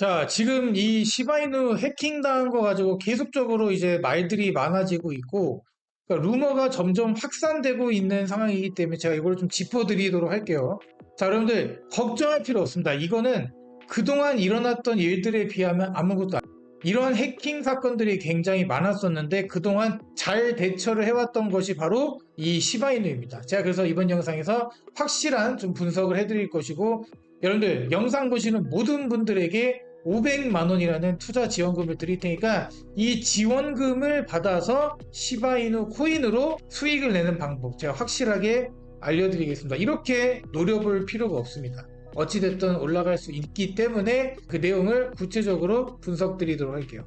자, 지금 이 시바이누 해킹당한 거 가지고 계속적으로 이제 말들이 많아지고 있고, 그러니까 루머가 점점 확산되고 있는 상황이기 때문에 제가 이걸 좀 짚어드리도록 할게요. 자, 여러분들, 걱정할 필요 없습니다. 이거는 그동안 일어났던 일들에 비하면 아무것도 아니에요. 이런 해킹 사건들이 굉장히 많았었는데 그동안 잘 대처를 해왔던 것이 바로 이 시바이누입니다. 제가 그래서 이번 영상에서 확실한 좀 분석을 해드릴 것이고 여러분들 영상 보시는 모든 분들에게 500만 원이라는 투자 지원금을 드릴 테니까 이 지원금을 받아서 시바이누 코인으로 수익을 내는 방법 제가 확실하게 알려드리겠습니다. 이렇게 노려볼 필요가 없습니다. 어찌됐든 올라갈 수 있기 때문에 그 내용을 구체적으로 분석 드리도록 할게요.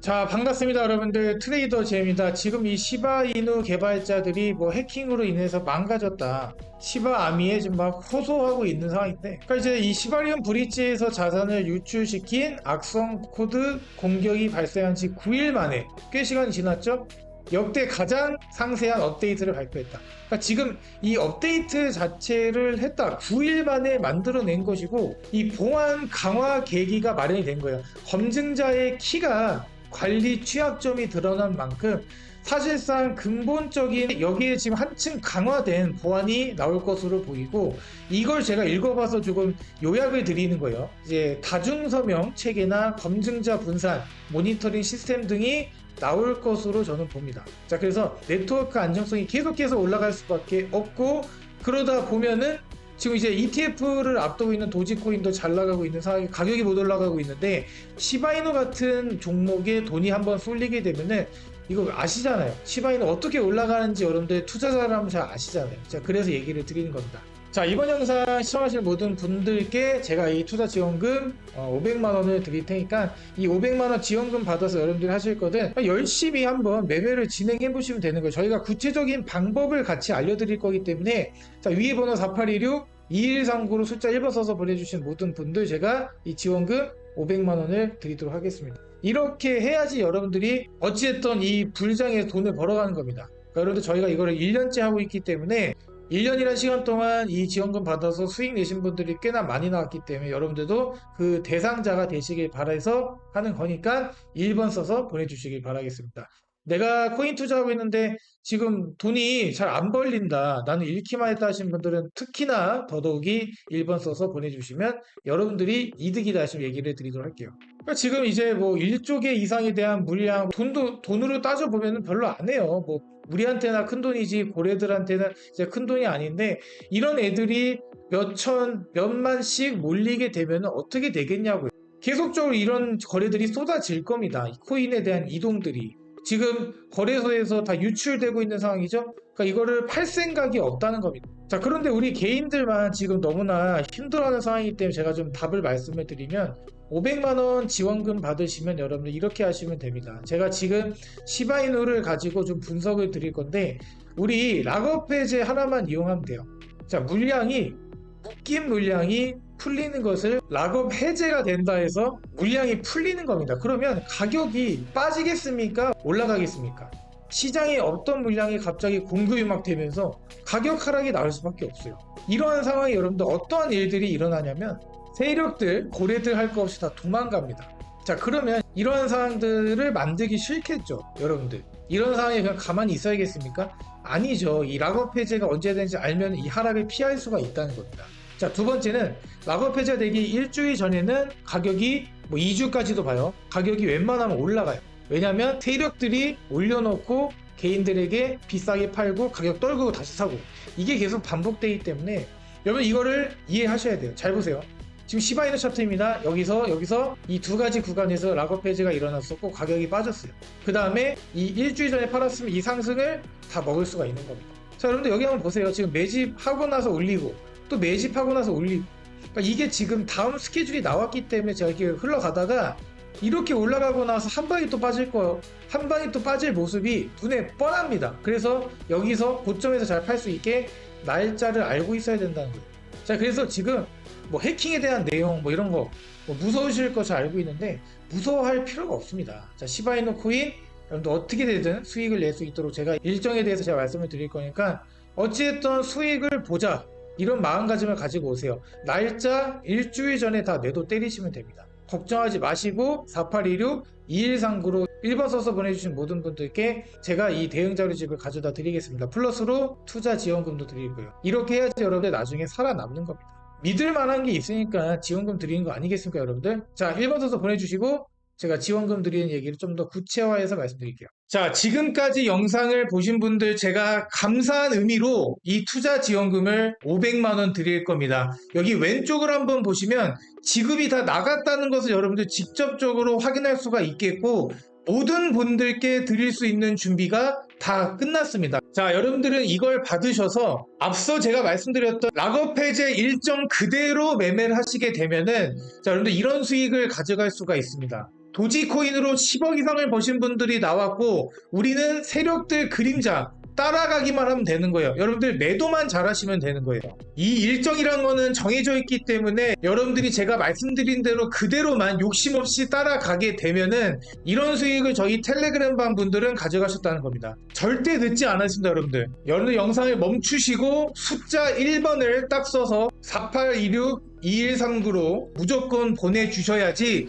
자 반갑습니다 여러분들 트레이더 제입니다 지금 이 시바이누 개발자들이 뭐 해킹으로 인해서 망가졌다 시바 아미에 지금 막 호소하고 있는 상황인데 그러니까 이제 이 시바리움 브릿지에서 자산을 유출시킨 악성 코드 공격이 발생한 지 9일 만에 꽤 시간이 지났죠 역대 가장 상세한 업데이트를 발표했다. 그러니까 지금 이 업데이트 자체를 했다. 9일 만에 만들어낸 것이고 이 보안 강화 계기가 마련이 된 거예요. 검증자의 키가 관리 취약점이 드러난 만큼 사실상 근본적인 여기에 지금 한층 강화된 보안이 나올 것으로 보이고 이걸 제가 읽어봐서 조금 요약을 드리는 거예요. 이제 다중서명 체계나 검증자 분산, 모니터링 시스템 등이 나올 것으로 저는 봅니다. 자, 그래서 네트워크 안정성이 계속해서 올라갈 수밖에 없고 그러다 보면은 지금 이제 ETF를 앞두고 있는 도지코인도 잘 나가고 있는 상황이 가격이 못 올라가고 있는데 시바이노 같은 종목에 돈이 한번 쏠리게 되면은 이거 아시잖아요. 시바이노 어떻게 올라가는지 여러분들 투자자라면 잘 아시잖아요. 자, 그래서 얘기를 드리는 겁니다. 자, 이번 영상 시청하실 모든 분들께 제가 이 투자 지원금 500만 원을 드릴 테니까 이 500만 원 지원금 받아서 여러분들이 하실 거든 열심히 한번 매매를 진행해 보시면 되는 거예요. 저희가 구체적인 방법을 같이 알려드릴 거기 때문에 자, 위에 번호 4816 2139로 숫자 1번 써서 보내주신 모든 분들 제가 이 지원금 500만 원을 드리도록 하겠습니다. 이렇게 해야지 여러분들이 어찌됐든 이 불장에 돈을 벌어가는 겁니다. 그러니까 여러분들 저희가 이거를 1년째 하고 있기 때문에 1년이라는 시간 동안 이 지원금 받아서 수익 내신 분들이 꽤나 많이 나왔기 때문에 여러분들도 그 대상자가 되시길 바라서 하는 거니까 1번 써서 보내주시길 바라겠습니다. 내가 코인 투자하고 있는데 지금 돈이 잘 안 벌린다. 나는 잃기만 했다 하신 분들은 특히나 더더욱이 1번 써서 보내주시면 여러분들이 이득이다 하시면 얘기를 드리도록 할게요. 그러니까 지금 이제 뭐 1조 개 이상에 대한 물량, 돈도, 돈으로 따져보면 별로 안 해요. 뭐 우리한테나 큰 돈이지 고래들한테는 이제 큰 돈이 아닌데 이런 애들이 몇천, 몇만씩 몰리게 되면 어떻게 되겠냐고요. 계속적으로 이런 거래들이 쏟아질 겁니다. 코인에 대한 이동들이. 지금 거래소에서 다 유출되고 있는 상황이죠. 그러니까 이거를 팔 생각이 없다는 겁니다. 자, 그런데 우리 개인들만 지금 너무나 힘들어하는 상황이기 때문에 제가 좀 답을 말씀을 드리면 500만원 지원금 받으시면 여러분들 이렇게 하시면 됩니다. 제가 지금 시바이누를 가지고 좀 분석을 드릴 건데 우리 락업 해제 하나만 이용하면 돼요. 자, 물량이 묶인 물량이 풀리는 것을 락업 해제가 된다 해서 물량이 풀리는 겁니다. 그러면 가격이 빠지겠습니까? 올라가겠습니까? 시장에 어떤 물량이 갑자기 공급이 막 되면서 가격 하락이 나올 수밖에 없어요. 이러한 상황에 여러분들 어떠한 일들이 일어나냐면 세력들, 고래들 할거 없이 다 도망갑니다. 자, 그러면 이러한 상황들을 만들기 싫겠죠, 여러분들. 이런 상황에 그냥 가만히 있어야겠습니까? 아니죠. 이 락업 해제가 언제 되는지 알면 이 하락을 피할 수가 있다는 겁니다. 자, 두 번째는 락업 해제되기 일주일 전에는 가격이 뭐 2주까지도 봐요. 가격이 웬만하면 올라가요. 왜냐면 세력들이 올려놓고 개인들에게 비싸게 팔고 가격 떨고 다시 사고 이게 계속 반복되기 때문에 여러분 이거를 이해하셔야 돼요. 잘 보세요. 지금 시바이너 차트입니다. 여기서 여기서 이 두 가지 구간에서 락업 해제가 일어났었고 가격이 빠졌어요. 그 다음에 이 일주일 전에 팔았으면 이 상승을 다 먹을 수가 있는 겁니다. 자 여러분들 여기 한번 보세요. 지금 매집하고 나서 올리고 또 매집하고 나서 올리고 그러니까 이게 지금 다음 스케줄이 나왔기 때문에 제가 이렇게 흘러가다가 이렇게 올라가고 나서 한 방에 또 빠질 거예요. 한 방에 또 빠질 모습이 눈에 뻔합니다. 그래서 여기서 고점에서 잘 팔 수 있게 날짜를 알고 있어야 된다는 거예요. 자, 그래서 지금 뭐 해킹에 대한 내용 뭐 이런 거 뭐 무서우실 것을 알고 있는데 무서워할 필요가 없습니다. 자, 시바이노 코인 여러분들 어떻게 되든 수익을 낼 수 있도록 제가 일정에 대해서 제가 말씀을 드릴 거니까 어찌됐든 수익을 보자. 이런 마음가짐을 가지고 오세요. 날짜 일주일 전에 다 매도 때리시면 됩니다. 걱정하지 마시고 4816 2139로 1번 써서 보내주신 모든 분들께 제가 이 대응 자료집을 가져다 드리겠습니다. 플러스로 투자 지원금도 드리고요. 이렇게 해야지 여러분들 나중에 살아남는 겁니다. 믿을 만한 게 있으니까 지원금 드리는 거 아니겠습니까, 여러분들? 자, 1번 써서 보내주시고 제가 지원금 드리는 얘기를 좀 더 구체화해서 말씀드릴게요. 자, 지금까지 영상을 보신 분들 제가 감사한 의미로 이 투자 지원금을 500만원 드릴 겁니다. 여기 왼쪽을 한번 보시면 지급이 다 나갔다는 것을 여러분들 직접적으로 확인할 수가 있겠고 모든 분들께 드릴 수 있는 준비가 다 끝났습니다. 자, 여러분들은 이걸 받으셔서 앞서 제가 말씀드렸던 락업 해제 일정 그대로 매매를 하시게 되면은 자, 여러분들 이런 수익을 가져갈 수가 있습니다. 도지코인으로 10억 이상을 버신 분들이 나왔고 우리는 세력들 그림자 따라가기만 하면 되는 거예요. 여러분들 매도만 잘하시면 되는 거예요. 이 일정이란 거는 정해져 있기 때문에 여러분들이 제가 말씀드린 대로 그대로만 욕심 없이 따라가게 되면은 이런 수익을 저희 텔레그램방 분들은 가져가셨다는 겁니다. 절대 늦지 않았습니다, 여러분들. 여러분들 영상을 멈추시고 숫자 1번을 딱 써서 4826 2139로 무조건 보내주셔야지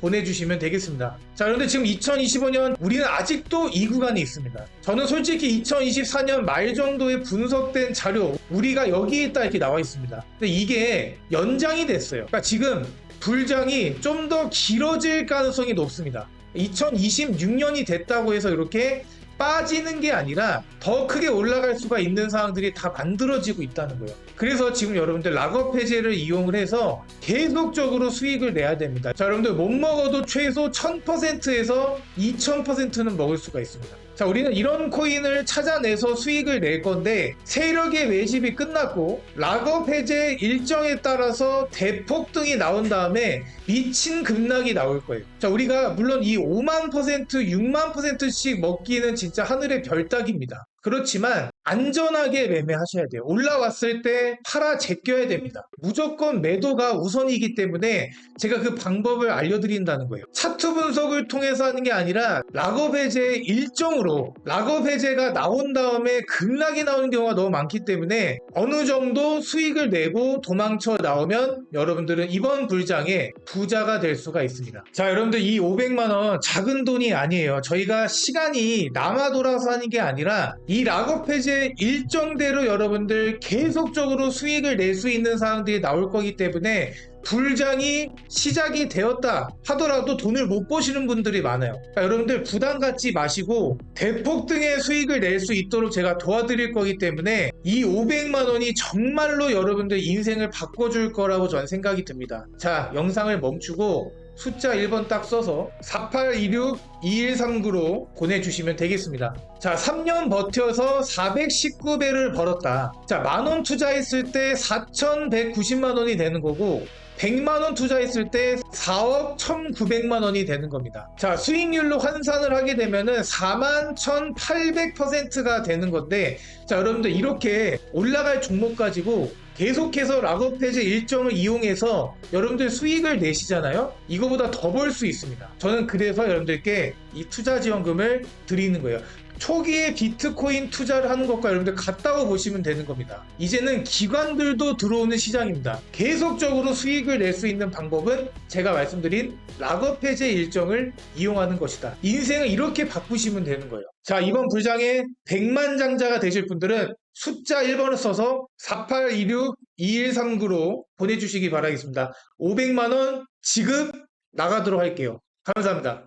보내주시면 되겠습니다. 자, 그런데 지금 2025년 우리는 아직도 이 구간에 있습니다. 저는 솔직히 2024년 말 정도에 분석된 자료, 우리가 여기에 있다 이렇게 나와 있습니다. 근데 이게 연장이 됐어요. 그러니까 지금 불장이 좀 더 길어질 가능성이 높습니다. 2026년이 됐다고 해서 이렇게 빠지는 게 아니라 더 크게 올라갈 수가 있는 상황들이 다 만들어지고 있다는 거예요. 그래서 지금 여러분들 락업 해제를 이용을 해서 계속적으로 수익을 내야 됩니다. 자, 여러분들 못 먹어도 최소 1000%에서 2000%는 먹을 수가 있습니다. 자, 우리는 이런 코인을 찾아내서 수익을 낼 건데 세력의 매집이 끝났고 락업 해제 일정에 따라서 대폭등이 나온 다음에 미친 급락이 나올 거예요. 자, 우리가 물론 이 5만 퍼센트, 6만 퍼센트씩 먹기는 진짜 하늘의 별따기입니다. 그렇지만 안전하게 매매하셔야 돼요. 올라왔을 때 팔아 제껴야 됩니다. 무조건 매도가 우선이기 때문에 제가 그 방법을 알려드린다는 거예요. 차트 분석을 통해서 하는 게 아니라 락업 해제 일정으로 락업 해제가 나온 다음에 급락이 나오는 경우가 너무 많기 때문에 어느 정도 수익을 내고 도망쳐 나오면 여러분들은 이번 불장에 부자가 될 수가 있습니다. 자, 여러분들 이 500만 원 작은 돈이 아니에요. 저희가 시간이 남아 돌아서 하는 게 아니라 이 락업 해제 일정대로 여러분들 계속적으로 수익을 낼 수 있는 상황들이 나올 거기 때문에 불장이 시작이 되었다 하더라도 돈을 못 버시는 분들이 많아요. 그러니까 여러분들 부담 갖지 마시고 대폭등의 수익을 낼 수 있도록 제가 도와드릴 거기 때문에 이 500만 원이 정말로 여러분들 인생을 바꿔줄 거라고 저는 생각이 듭니다. 자, 영상을 멈추고 숫자 1번 딱 써서 4826-2139로 보내주시면 되겠습니다. 자, 3년 버텨서 419배를 벌었다. 자, 만원 투자했을 때 4,190만원이 되는 거고, 100만원 투자했을 때 4억 1,900만원이 되는 겁니다. 자, 수익률로 환산을 하게 되면은 41,800%가 되는 건데, 자, 여러분들 이렇게 올라갈 종목 가지고 계속해서 락업 해제 일정을 이용해서 여러분들 수익을 내시잖아요. 이거보다 더 벌 수 있습니다. 저는 그래서 여러분들께 이 투자 지원금을 드리는 거예요. 초기에 비트코인 투자를 하는 것과 여러분들 같다고 보시면 되는 겁니다. 이제는 기관들도 들어오는 시장입니다. 계속적으로 수익을 낼 수 있는 방법은 제가 말씀드린 락업 해제 일정을 이용하는 것이다. 인생을 이렇게 바꾸시면 되는 거예요. 자, 이번 불장에 100만 장자가 되실 분들은 숫자 1번을 써서 4826-2139로 보내주시기 바라겠습니다. 500만원 지급 나가도록 할게요. 감사합니다.